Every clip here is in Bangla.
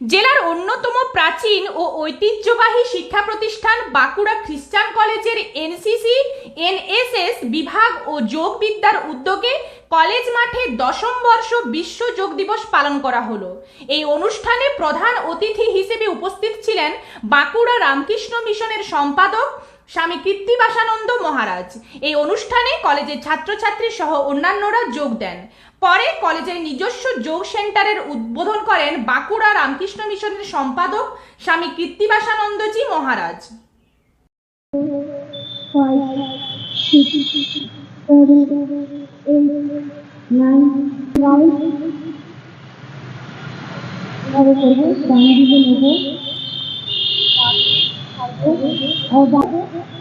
জেলার অন্যতম প্রাচীন ও ঐতিহ্যবাহী শিক্ষা প্রতিষ্ঠান বাঁকুড়া খ্রিস্টান কলেজের এনসিসি, এনএসএস বিভাগ ও যোগবিদ্যার উদ্যোগে কলেজ মাঠে দশম বর্ষ বিশ্ব যোগ দিবস পালন করা হলো। এই অনুষ্ঠানে প্রধান অতিথি হিসেবে উপস্থিত ছিলেন বাঁকুড়া রামকৃষ্ণ মিশনের সম্পাদক স্বামী কীর্তিবাসানন্দ মহারাজ এই অনুষ্ঠানে কলেজের ছাত্রছাত্রী সহ অন্যান্যরা যোগ দেন। পরে কলেজের নিজস্ব যোগ সেন্টারের উদ্বোধন করেন বাঁকুড়া রামকৃষ্ণ মিশনের সম্পাদক স্বামী কীর্তিবাসানন্দজি মহারাজ। করব ডান দিকে নেব আর বাঁ-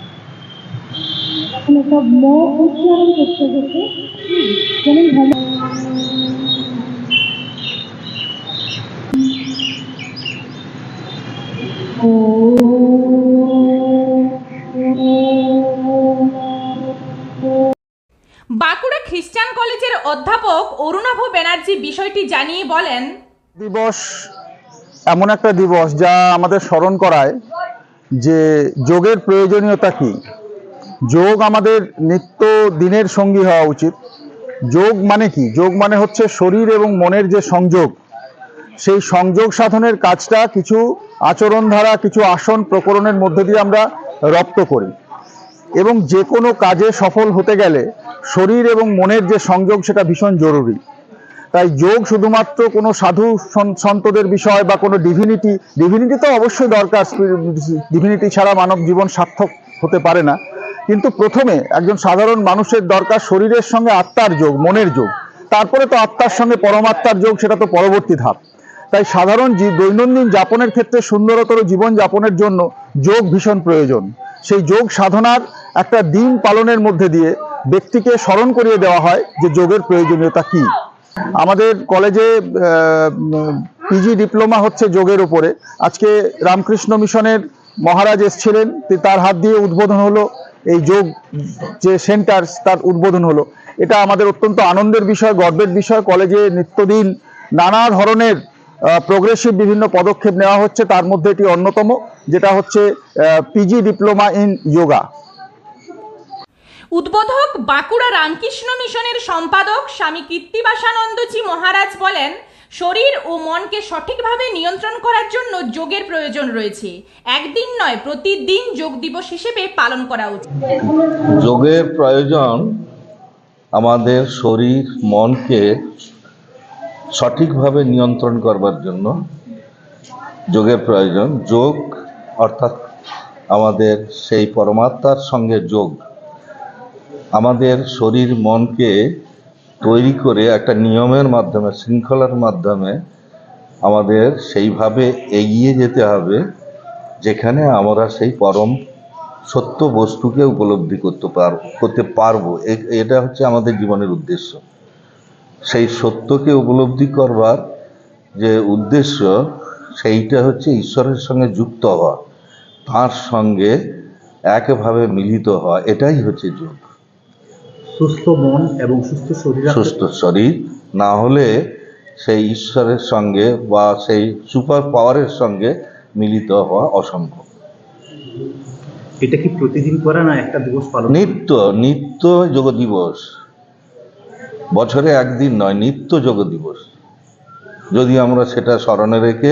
এখন একটা ম উচ্চারণ করতে করতে যেমন ভালো বাঁকুড়া খ্রিস্টান কলেজের অধ্যাপক অরুণাভ ব্যানার্জি বিষয়টি জানিয়ে বলেন দিবস এমন একটা দিবস যা আমাদের স্মরণ করায়। যে যোগের প্রয়োজনীয়তা কি? যোগ আমাদের নিত্য দিনের সঙ্গী হওয়া উচিত। যোগ মানে কি? যোগ মানে হচ্ছে শরীর এবং মনের যে সংযোগ। সেই সংযোগ সাধনের কাজটা কিছু আচরণ ধারা কিছু আসন প্রকরণের মধ্যে দিয়ে আমরা রপ্ত করি। এবং যে কোনো কাজে সফল হতে গেলে শরীর এবং মনের যে সংযোগ, সেটা ভীষণ জরুরি। তাই যোগ শুধুমাত্র কোনো সাধু সন- সন্তদের বিষয় বা কোনো ডিভিনিটি ডিভিনিটি তো অবশ্যই দরকার ডিভিনিটি ছাড়া মানব জীবন সার্থক হতে পারে না। কিন্তু প্রথমে একজন সাধারণ মানুষের দরকার শরীরের সঙ্গে আত্মার যোগ, মনের যোগ। তারপরে তো আত্মার সঙ্গে পরমাত্মার যোগ, সেটা তো পরবর্তী ধাপ। তাই সাধারণ দৈনন্দিন যাপনের ক্ষেত্রে সুন্দরতর জীবন যাপনের জন্য যোগ ভীষণ প্রয়োজন। সেই যোগ সাধনার একটা দিন পালনের মধ্যে দিয়ে ব্যক্তিকে স্মরণ করিয়ে দেওয়া হয় যে যোগের প্রয়োজনীয়তা কি। আমাদের কলেজে পিজি ডিপ্লোমা হচ্ছে যোগের উপরে। আজকে রামকৃষ্ণ মিশনের মহারাজ এসছিলেন তার হাত দিয়ে উদ্বোধন হলো এই যোগ যে সেন্টার, তার উদ্বোধন হলো। এটা আমাদের অত্যন্ত আনন্দের বিষয়, গর্বের বিষয়। কলেজে নিত্যদিন নানা ধরনের প্রোগ্রেসিভ বিভিন্ন পদক্ষেপ নেওয়া হচ্ছে। তার মধ্যে এটি অন্যতম, যেটা হচ্ছে পিজি ডিপ্লোমা ইন যোগা। উদ্বোধক বাঁকুড়া রামকৃষ্ণ মিশনের সম্পাদক স্বামী কীর্তিবাসানন্দজি মহারাজ বলেন, শরীর ও মনকে সঠিকভাবে নিয়ন্ত্রণ করার জন্য যোগের প্রয়োজন রয়েছে। একদিন নয়, প্রতিদিন যোগ দিবস হিসেবে পালন করা উচিত। যোগের প্রয়োজন আমাদের শরীর, মনকে সঠিকভাবে নিয়ন্ত্রণ করবার জন্য যোগের প্রয়োজন। যোগ অর্থাৎ আমাদের সেই পরমাত্মার সঙ্গে যোগ। আমাদের শরীর মনকে তৈরি করে একটা নিয়মের মাধ্যমে, শৃঙ্খলার মাধ্যমে আমাদের সেইভাবে এগিয়ে যেতে হবে, যেখানে আমরা সেই পরম সত্য বস্তুকে উপলব্ধি করতে পার, করতে পারব। এটা হচ্ছে আমাদের জীবনের উদ্দেশ্য। সেই সত্যকে উপলব্ধি করবার যে উদ্দেশ্য, সেইটা হচ্ছে ঈশ্বরের সঙ্গে যুক্ত হওয়া, তার সঙ্গে একভাবে মিলিত হওয়া, এটাই হচ্ছে যোগ। সুস্থ মন এবং সুস্থ শরীর সুস্থ শরীর না হলে সেই ঈশ্বরের সঙ্গে বা সেই সুপার পাওয়ারের সঙ্গে মিলিত হওয়া অসম্ভব। এটা কি প্রতিদিন করা না একটা দিবস পালন নিত্য নিত্য যোগ দিবস। বছরে একদিন নয় নিত্য যোগ দিবস। যদি আমরা সেটা স্মরণে রেখে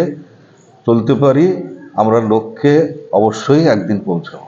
চলতে পারি আমরা লক্ষ্যে অবশ্যই একদিন পৌঁছাবো।